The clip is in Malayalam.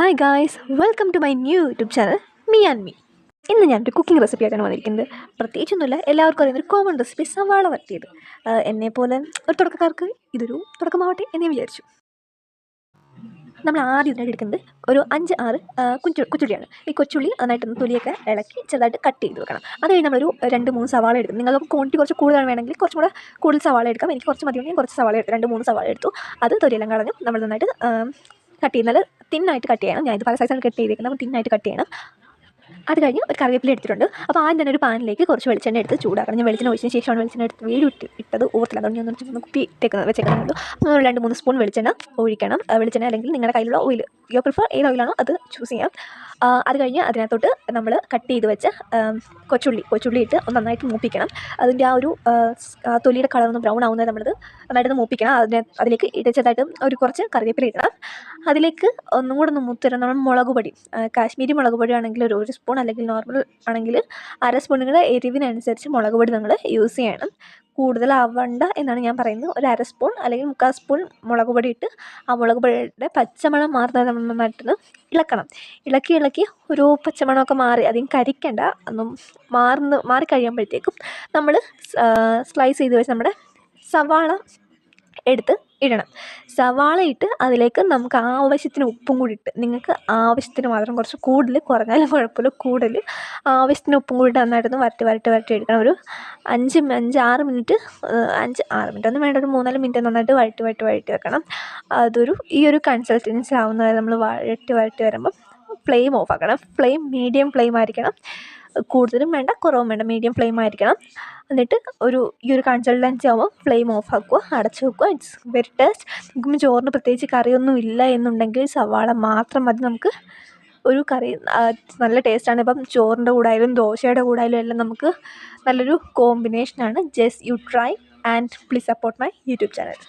Hi guys welcome to my new YouTube channel me and me ഇന്ന് ഞാനൊരു കുക്കിംഗ് റെസിപ്പി ആയിട്ടാണ് വന്നിരിക്കുന്നത്. പ്രത്യേകിച്ചൊന്നുമില്ല എല്ലാവർക്കും അറിയുന്ന ഒരു കോമൺ റെസിപ്പി സവാള വരട്ടിയത്. എന്നെ പോലെ ഒരു തുടക്കക്കാർക്ക് ഇതൊരു തുടക്കമാവട്ടെ എന്ന് വിചാരിച്ചു. നമ്മൾ ആദ്യം ഇതിനായിട്ട് എടുക്കുന്നത് ഒരു അഞ്ച് ആറ് കുഞ്ചു കൊച്ചുള്ളിയാണ്. ഈ കൊച്ചുള്ളി നന്നായിട്ടൊന്ന് തൊലിയൊക്കെ ഇളക്കി ചെറുതായിട്ട് കട്ട് ചെയ്ത് വെക്കണം. അത് കഴിഞ്ഞ് നമ്മളൊരു രണ്ട് മൂന്ന് സവാള എടുക്കും. നിങ്ങൾക്ക് ക്വാണ്ടിറ്റി കുറച്ച് കൂടുതലാണ് വേണമെങ്കിൽ കുറച്ചും കൂടെ കൂടുതൽ സവാള എടുക്കാം. എനിക്ക് കുറച്ച് മതി കുറച്ച് സവാള എടുത്തു രണ്ട് മൂന്ന് സവാള എടുത്തു. അത് തൊലിയെല്ലാം കളഞ്ഞു നമ്മൾ നന്നായിട്ട് കട്ട് ചെയ്യുന്നത് തിന്നായിട്ട് കട്ട് ചെയ്യണം. ഞാൻ ഇത് പല സൈസാണ് കട്ട് ചെയ്തേക്കുന്നത്. അപ്പം തിന്നായിട്ട് കട്ട് ചെയ്യണം. അത് കഴിഞ്ഞ് ഒരു കറിവേപ്പില എടുത്തിട്ടുണ്ട്. അപ്പോൾ ആദ്യം തന്നെ ഒരു പാനിലേക്ക് കുറച്ച് വെളിച്ചെണ്ണ എടുത്ത് ചൂടാക്കണം. ഞാൻ വെളിച്ചെണ്ണ ഒഴിച്ചതിന് ശേഷമാണ് വെളിച്ചെണ്ണ എടുത്ത് വീട് ഇട്ട് ഇട്ടത് ഓർത്തില്ല. അതുകൊണ്ട് ഞാൻ ഒന്ന് കുപ്പി ഇട്ടേക്കുന്നത് വെച്ചേക്കുന്നുള്ളൂ അപ്പോൾ ഒരു രണ്ട് മൂന്ന് സ്പൂൺ വെളിച്ചെണ്ണ ഒഴിക്കണം. വെളിച്ചെണ്ണ അല്ലെങ്കിൽ നിങ്ങളുടെ കയ്യിലുള്ള ഓയിൽ യോ പ്രിഫർ ഏത് ഓയിലാണോ അത് ചൂസ് ചെയ്യാം. അത് കഴിഞ്ഞ് അതിനകത്തോട്ട് നമ്മൾ കട്ട് ചെയ്ത് വെച്ച കൊച്ചുള്ളി. കൊച്ചുള്ളി ഇട്ട് നന്നായിട്ട് മൂപ്പിക്കണം. അതിന്റെ ആ ഒരു തൊലിയുടെ കളർ ഒന്ന് ബ്രൗൺ ആവുന്നത് നമ്മളത് നന്നായിട്ട് മൂപ്പിക്കണം. അതിനെ അതിലേക്ക് ഇടിച്ചതായിട്ട് ഒരു കുറച്ച് കറിവേപ്പില ഇടണം. അതിലേക്ക് ഒന്നും കൂടെ ഒന്ന് മുത്തരം നമ്മൾ മുളക് പൊടി. കാശ്മീരി മുളക് പൊടി ആണെങ്കിൽ ഒരു ഒരു സ്പൂൺ അല്ലെങ്കിൽ നോർമൽ ആണെങ്കിൽ അര സ്പൂൺ എരിവിനനുസരിച്ച് മുളക് പൊടി നിങ്ങൾ യൂസ് ചെയ്യണം. കൂടുതലാവണ്ട എന്നാണ് ഞാൻ പറയുന്നത്. ഒരു അര സ്പൂൺ അല്ലെങ്കിൽ മുക്കാൽ സ്പൂൺ മുളക് പൊടി ഇട്ട് ആ മുളക് പൊടിയുടെ പച്ചമണം മാറുന്നത് നമ്മൾ നന്നായിട്ടൊന്ന് ഇളക്കണം. ഇളക്കി ഇളക്കി ഒരു പച്ചമണമൊക്കെ മാറി അധികം കരിക്കണ്ട. ഒന്നും മാറുന്ന മാറി കഴിയുമ്പോഴത്തേക്കും നമ്മൾ സ്ലൈസ് ചെയ്ത് വെച്ച് നമ്മുടെ സവാള എടുത്ത് ഇടണം. സവാള ഇട്ട് അതിലേക്ക് നമുക്ക് ആവശ്യത്തിന് ഉപ്പും കൂടി ഇട്ട് നിങ്ങൾക്ക് ആവശ്യത്തിന് മാത്രം കുറച്ച് കൂടുതൽ കുറഞ്ഞാലും കുഴപ്പമില്ല. കൂടുതൽ ആവശ്യത്തിന് ഉപ്പും കൂടി ഇട്ട് നന്നായിട്ടൊന്ന് വരട്ടി വരട്ടി വരട്ടി എടുക്കണം. ഒരു അഞ്ച് അഞ്ച് ആറ് മിനിറ്റ് അഞ്ച് ആറ് മിനിറ്റ് ഒന്നും വേണ്ട. ഒരു മൂന്നാൽ മിനിറ്റ് നന്നായിട്ട് വഴറ്റി വഴറ്റി വഴറ്റി വെക്കണം. അതൊരു ഈ ഒരു കൺസിസ്റ്റൻസി ആവുന്ന വരെ നമ്മൾ വഴറ്റി വഴറ്റി വരുമ്പം ഫ്ലെയിം ഓഫ് ആക്കണം. ഫ്ലെയിം മീഡിയം ഫ്ലെയിം ആയിരിക്കണം. കൂടുതലും വേണ്ട കുറവും വേണ്ട. മീഡിയം ഫ്ലെയിം ആയിരിക്കണം. എന്നിട്ട് ഒരു ഈ ഒരു കൺസൾട്ടൻസി ആകുമ്പോൾ ഫ്ലെയിം ഓഫ് ആക്കുക അടച്ചു വെക്കുക. ഇറ്റ്സ് വെരി ടേസ്റ്റ് നമുക്ക് ചോറിന് പ്രത്യേകിച്ച് കറിയൊന്നും ഇല്ല എന്നുണ്ടെങ്കിൽ സവാള മാത്രം മതി നമുക്ക്. ഒരു കറി നല്ല ടേസ്റ്റാണ് ഇപ്പം ചോറിന്റെ കൂടെ ആയാലും ദോശയുടെ കൂടെ ആയാലും എല്ലാം നമുക്ക് നല്ലൊരു കോമ്പിനേഷനാണ് just you try and please support my YouTube channel